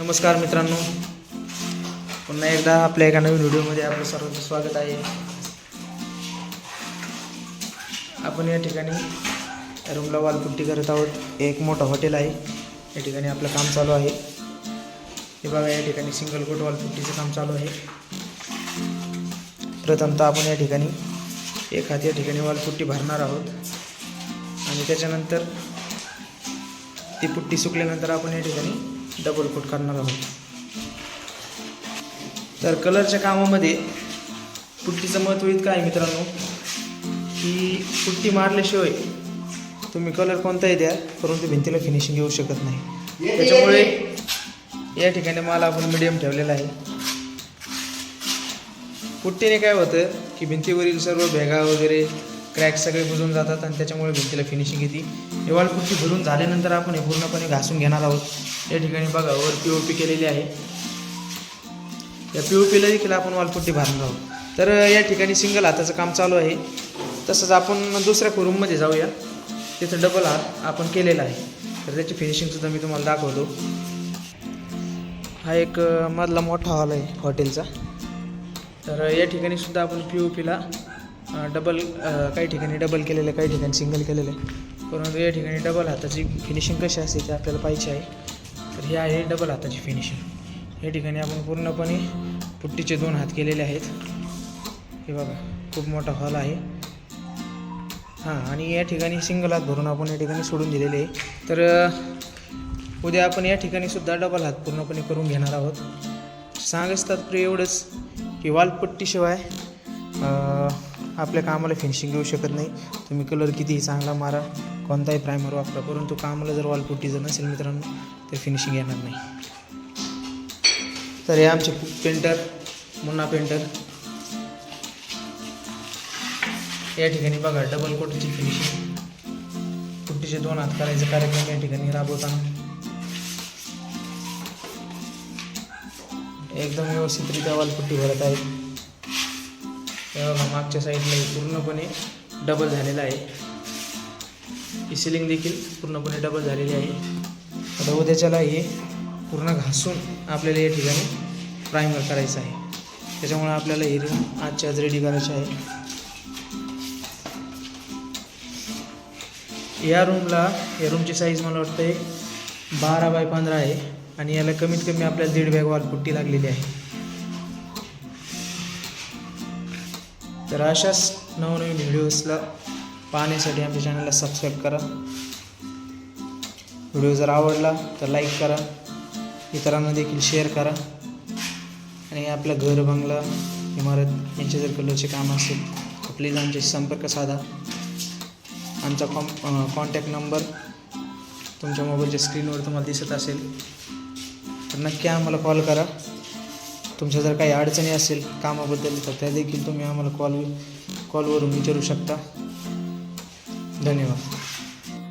नमस्कार मित्रांनो. पुन्हा एकदा आपल्या एका नवीन व्हिडिओमध्ये आपलं सर्वांचं स्वागत आहे. आपण या ठिकाणी रूमला वालपुट्टी करत आहोत. हे एक मोठं हॉटेल आहे. या ठिकाणी आपलं काम चालू आहे. हे बघा या ठिकाणी सिंगल कोट वालपुट्टीचं काम चालू आहे. प्रथमतः आपण या ठिकाणी एक हात या ठिकाणी वालपुट्टी भरणार आहोत. आणि त्याच्यानंतर ती पुट्टी सुकल्यानंतर आपण या ठिकाणी डबल कोट करणार आहोत. तर कलरच्या कामामध्ये पुट्टीचं महत्त्व इतकं आहे मित्रांनो की पुट्टी मारल्याशिवाय तुम्ही कलर कोणताही द्या परंतु भिंतीला फिनिशिंग येऊ शकत नाही. त्याच्यामुळे या ठिकाणी मला आपण मिडियम ठेवलेला आहे. पुट्टीने काय होतं की भिंतीवरील सर्व भेगा वगैरे क्रॅक सगळे बुजून जातात आणि त्याच्यामुळे भिंतीला फिनिशिंग येते. हे वालपुट्टी भरून झाल्यानंतर आपण हे पूर्णपणे घासून घेणार आहोत. या ठिकाणी बघा वर पी ओ पी केलेली आहे. या पी ओ पीला देखील आपण वालपुट्टी भरणार आहोत. तर या ठिकाणी सिंगल हाताचं काम चालू आहे. तसंच आपण दुसऱ्या रूममध्ये जाऊया. तिथं डबल हात आपण केलेला आहे. तर त्याची फिनिशिंगसुद्धा मी तुम्हाला दाखवतो. हा एक मधला मोठा हॉल आहे हॉटेलचा तर या ठिकाणी सुद्धा आपण पी ओ पीला डबल काही ठिकाणी डबल केलेलं आहे काही ठिकाणी सिंगल केलेलं आहे. परंतु या ठिकाणी डबल हाताची फिनिशिंग कशी असते ते आपल्याला पाहिजे आहे. तर हे आहे डबल हाताची फिनिशिंग या ठिकाणी आपण पूर्णपणे पुट्टीचे दोन हात केलेले आहेत. हे बघा खूप मोठा हॉल आहे. हां आणि या ठिकाणी सिंगल हात भरून आपण या ठिकाणी सोडून दिलेले आहे. तर उद्या आपण या ठिकाणी सुद्धा डबल हात पूर्णपणे करून घेणार आहोत. सांग असतात प्रिय एवढंच की वालपट्टीशिवाय आपल्या कामाला फिनिशिंग देऊ शकत नाही. तुम्ही कलर कितीही चांगला मारा कोणताही प्रायमर वापरा परंतु कामाला जर वालपुट्टी जर नसेल मित्रांनो तर फिनिशिंग येणार नाही. तर हे आमचे पेंटर मुन्ना पेंटर या ठिकाणी बघा डबल कोटीची फिनिशिंग पुट्टीचे दोन हात करायचा कार्यक्रम या ठिकाणी राबवताना. एकदम व्यवस्थितरित्या वालपुट्टी भरत आहे मागच्या साईडला पूर्णपणे डबल झालेला आहे. ही सिलिंग देखील पूर्णपणे डबल झालेली आहे. आता उद्याच्याला हे पूर्ण घासून आपल्याला या ठिकाणी प्रायमर करायचं आहे. त्याच्यामुळे आपल्याला हे रूम आजच्या आज रेडी करायची आहे. या रूमला या रूमची साईज मला वाटतं आहे बारा बाय पंधरा आहे आणि याला कमीत कमी आपल्याला दीड बॅग वालपुट्टी लागलेली आहे. तर अशाच नवनवीन व्हिडिओजला पाहण्यासाठी आमच्या चॅनलला सबस्क्राईब करा. व्हिडिओ जर आवडला तर लाईक करा. इतरांना देखील शेअर करा. आणि आपलं घर बंगला इमारत यांचे जर कलरचे काम असेल तर प्लीज आमच्याशी संपर्क साधा. आमचा कॉम कॉन्टॅक्ट नंबर तुमच्या मोबाईलच्या स्क्रीनवर तुम्हाला दिसत असेल. तर नक्की आम्हाला कॉल करा. तुमच्या जर काही अडचणी असेल कामाबद्दल तर त्या देखील तुम्ही आम्हाला कॉल कॉलवरून विचारू शकता. धन्यवाद.